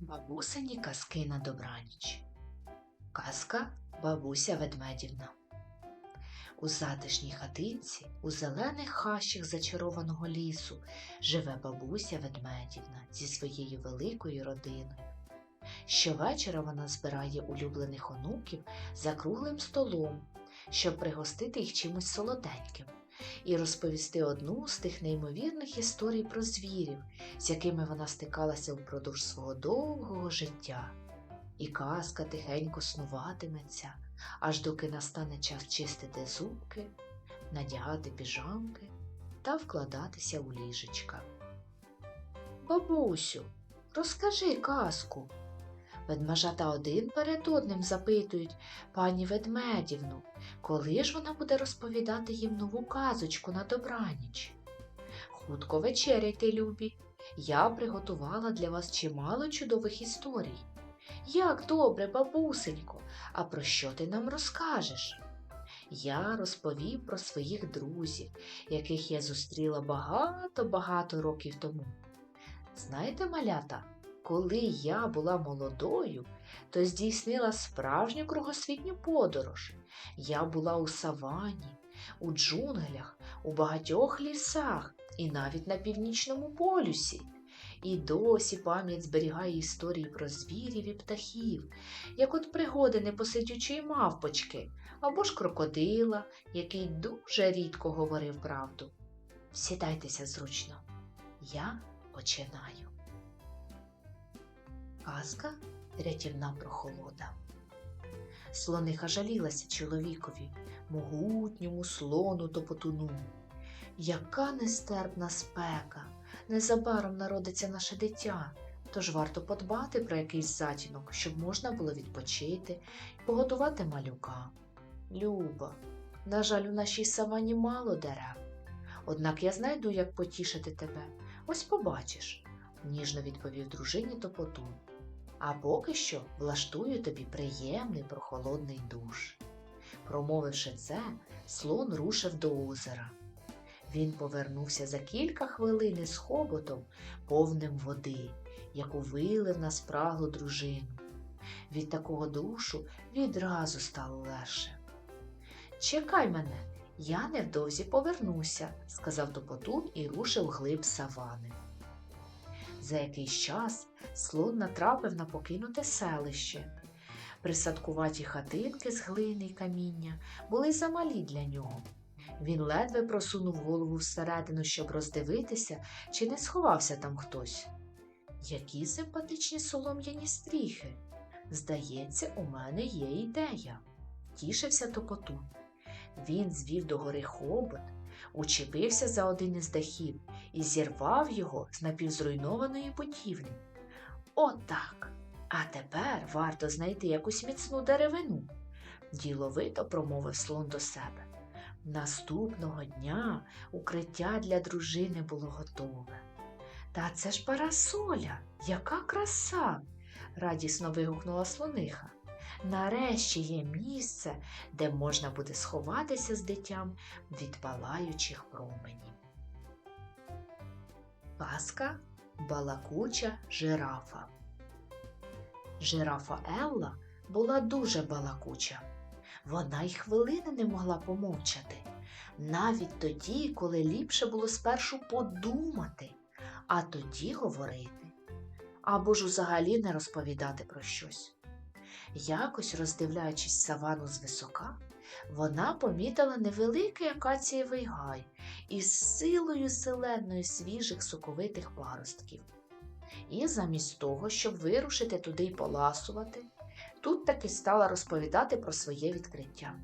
Бабусині казки на добраніч. Казка бабуся ведмедівна. У затишній хатинці, у зелених хащах зачарованого лісу, живе бабуся ведмедівна зі своєю великою родиною. Щовечора вона збирає улюблених онуків за круглим столом, щоб пригостити їх чимось солоденьким і розповісти одну з тих неймовірних історій про звірів, з якими вона стикалася впродовж свого довгого життя. І казка тихенько снуватиметься, аж доки настане час чистити зубки, надягати піжамки та вкладатися у ліжечка. Бабусю, розкажи казку. Ведмежата один перед одним запитують пані ведмедівну, коли ж вона буде розповідати їм нову казочку на добраніч. Хутко вечеряйте, любі. Я приготувала для вас чимало чудових історій. Як добре, бабусенько, а про що ти нам розкажеш? Я розповів про своїх друзів, яких я зустріла багато-багато років тому. Знаєте, малята, коли я була молодою, то здійснила справжню кругосвітню подорож. Я була у савані, у джунглях, у багатьох лісах і навіть на північному полюсі. І досі пам'ять зберігає історії про звірів і птахів, як от пригоди непосидючої мавпочки або ж крокодила, який дуже рідко говорив правду. Сідайтеся зручно. Я починаю. Казка рятівна прохолода. Слониха жалілася чоловікові, могутньому слону топотуну. Яка нестерпна спека! Незабаром народиться наше дитя, тож варто подбати про якийсь затінок, щоб можна було відпочити і погодувати малюка. Люба, на жаль, у нашій савані мало дерев. Однак я знайду, як потішити тебе. Ось побачиш, ніжно відповів дружині топотун. А поки що влаштую тобі приємний прохолодний душ. Промовивши це, слон рушив до озера. Він повернувся за кілька хвилин із хоботом, повним води, яку вилив на спраглу дружину. Від такого душу відразу стало легше. Чекай мене, я невдовзі повернуся, сказав Топотун і рушив глиб савани. За якийсь час слон натрапив на покинуте селище. Присадкуваті хатинки з глини й каміння були замалі для нього. Він ледве просунув голову всередину, щоб роздивитися, чи не сховався там хтось. Які симпатичні солом'яні стріхи. Здається, у мене є ідея. Тішився топотун. Він звів догори хобот, учепився за один із дахів і зірвав його з напівзруйнованої будівлі. Отак. А тепер варто знайти якусь міцну деревину, діловито промовив слон до себе. Наступного дня укриття для дружини було готове. Та це ж парасоля, яка краса! радісно вигукнула слониха. Нарешті є місце, де можна буде сховатися з дитям від палаючих променів. Казка балакуча жирафа. Жирафа Елла була дуже балакуча. Вона й хвилини не могла помовчати, навіть тоді, коли ліпше було спершу подумати, а тоді говорити, або ж взагалі не розповідати про щось. Якось, роздивляючись савану звисока, вона помітила невеликий акацієвий гай із силою селеною свіжих соковитих паростків. І замість того, щоб вирушити туди й поласувати, тут таки стала розповідати про своє відкриття.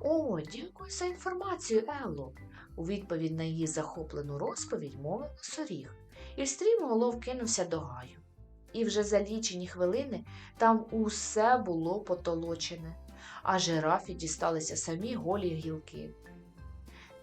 О, дякую за інформацію, Елло, у відповідь на її захоплену розповідь мовив носоріг, і стрімголов кинувся до гаю. І вже за лічені хвилини там усе було потолочене, а жирафі дісталися самі голі гілки.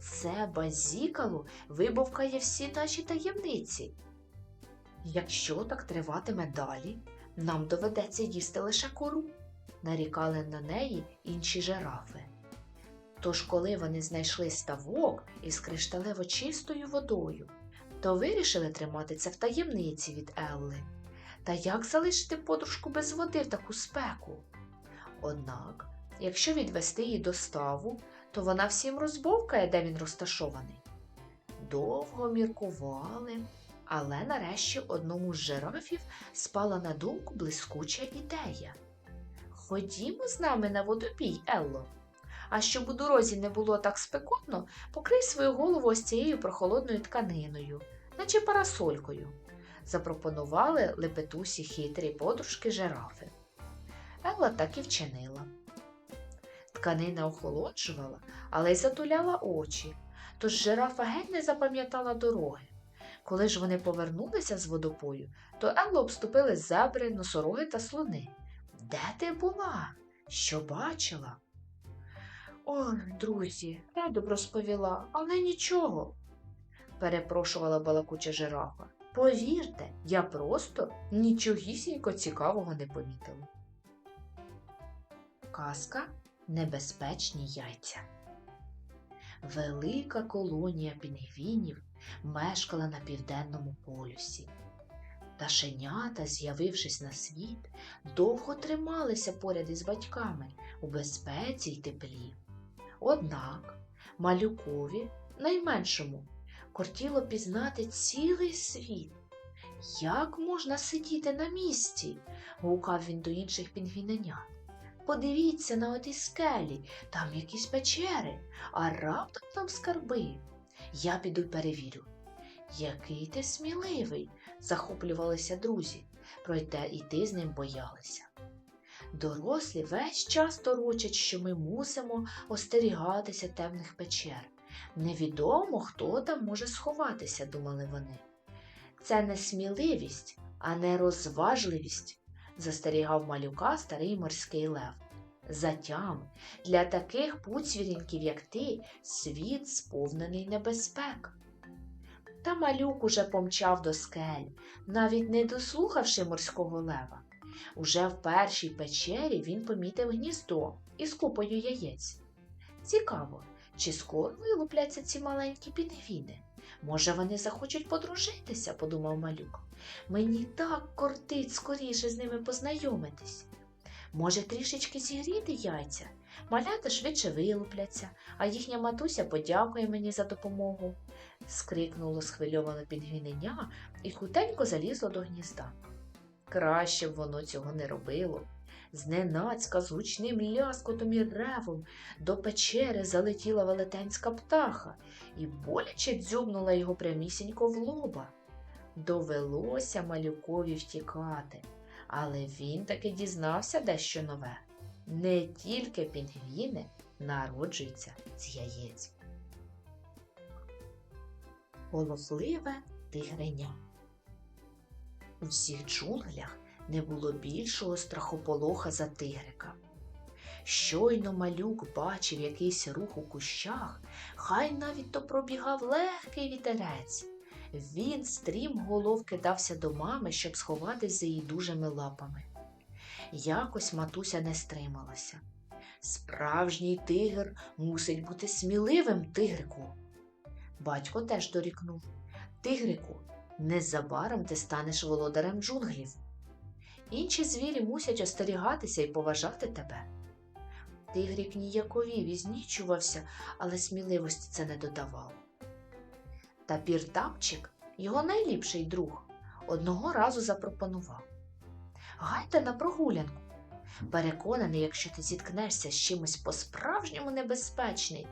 Це базікало вибовкає всі наші таємниці. Якщо так триватиме далі, нам доведеться їсти лише кору, нарікали на неї інші жирафи. Тож, коли вони знайшли ставок із кришталево чистою водою, то вирішили тримати це в таємниці від Елли. Та як залишити подружку без води в таку спеку? Однак, якщо відвести її до ставу, то вона всім розбовкає, де він розташований. Довго міркували, але нарешті одному з жирафів спала на думку блискуча ідея. Ходімо з нами на водопій, Елло. А щоб у дорозі не було так спекотно, покрий свою голову ось цією прохолодною тканиною, наче парасолькою, запропонували лепетусі хитрі подружки жирафи. Елла так і вчинила. Тканина охолоджувала, але й затуляла очі, тож жирафа геть не запам'ятала дороги. Коли ж вони повернулися з водопою, то Еллу обступили зебри, носороги та слони. Де ти була? Що бачила? Ой, друзі, б розповіла, але нічого, перепрошувала балакуча жирафа. Повірте, я просто нічогісінько цікавого не помітила. Казка Небезпечні яйця. Велика колонія пінгвінів мешкала на південному полюсі. Пташенята, з'явившись на світ, довго трималися поряд із батьками у безпеці й теплі. Однак малюкові, найменшому, кортіло пізнати цілий світ. Як можна сидіти на місці? гукав він до інших пінгвіненят. Подивіться на оті скелі, там якісь печери, а раптом там скарби. Я піду перевірю. Який ти сміливий, захоплювалися друзі, проте іти з ним боялися. Дорослі весь час торочать, що ми мусимо остерігатися темних печер. Невідомо, хто там може сховатися, думали вони. Це не сміливість, а не розважливість, застерігав малюка старий морський лев. Затям для таких пуцвірінків, як ти, світ сповнений небезпек. Та малюк уже помчав до скель, навіть не дослухавши морського лева. Уже в першій печері він помітив гніздо із купою яєць. Цікаво, чи скоро вилупляться ці маленькі пінгвіни? Може, вони захочуть подружитися, подумав малюк. Мені так кортить скоріше з ними познайомитись. Може, трішечки зігріти яйця, малята швидше вилупляться, а їхня матуся подякує мені за допомогу. скрикнуло схвильоване пінгвіненя і хутенько залізло до гнізда. Краще б воно цього не робило. Зненацька з гучним ляскотом і ревом до печери залетіла велетенська птаха і боляче дзюбнула його прямісінько в лоба. Довелося малюкові втікати, але він таки дізнався дещо нове. Не тільки пінгвіни народжуються з яєць. Голосливе тигреня. У всіх джунглях не було більшого страхополоха за тигрика. Щойно малюк бачив якийсь рух у кущах, хай навіть то пробігав легкий вітерець. Він стрім голов кидався до мами, щоб сховатись за її дужими лапами. Якось матуся не стрималася. Справжній тигр мусить бути сміливим тигрику. Батько теж дорікнув Тигрику, незабаром ти станеш володарем джунглів. Інші звірі мусять остерігатися і поважати тебе. Тигрик ніяковів і знічувався, але сміливості це не додавало. Тапір Тапчик, його найліпший друг, одного разу запропонував Гайда на прогулянку. Переконаний, якщо ти зіткнешся з чимось по-справжньому небезпечний,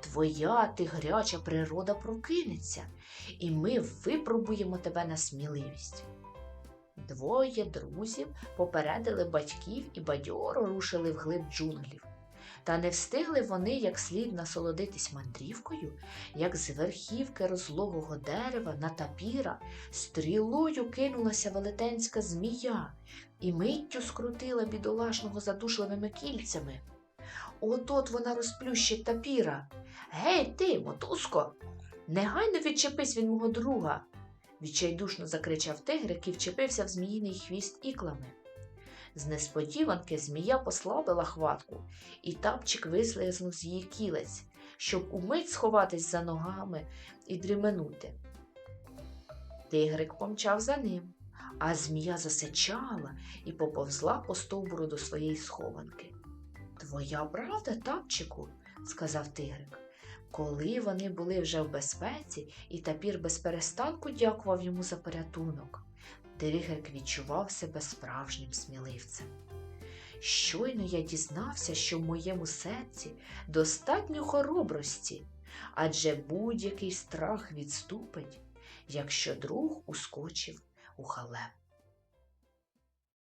твоя тигряча природа прокинеться, і ми випробуємо тебе на сміливість. Двоє друзів попередили батьків і бадьоро рушили вглиб джунглів. Та не встигли вони як слід насолодитись мандрівкою, як з верхівки розлогого дерева на тапіра стрілою кинулася велетенська змія і миттю скрутила бідолашного задушливими кільцями. От-от вона розплющить тапіра. Гей, ти, мотузко, негайно відчепись від мого друга. Відчайдушно закричав тигрик і вчепився в зміїний хвіст іклами. З несподіванки змія послабила хватку, і тапчик вислизнув з її кілець, щоб умить сховатись за ногами і дріменути. Тигрик помчав за ним, а змія засичала і поповзла по стовбуру до своєї схованки. Твоя правда, тапчику, сказав тигрик. Коли вони були вже в безпеці, і тапір без перестанку дякував йому за порятунок, тигрик відчував себе справжнім сміливцем. Щойно я дізнався, що в моєму серці достатньо хоробрості, адже будь-який страх відступить, якщо друг ускочив у халеп.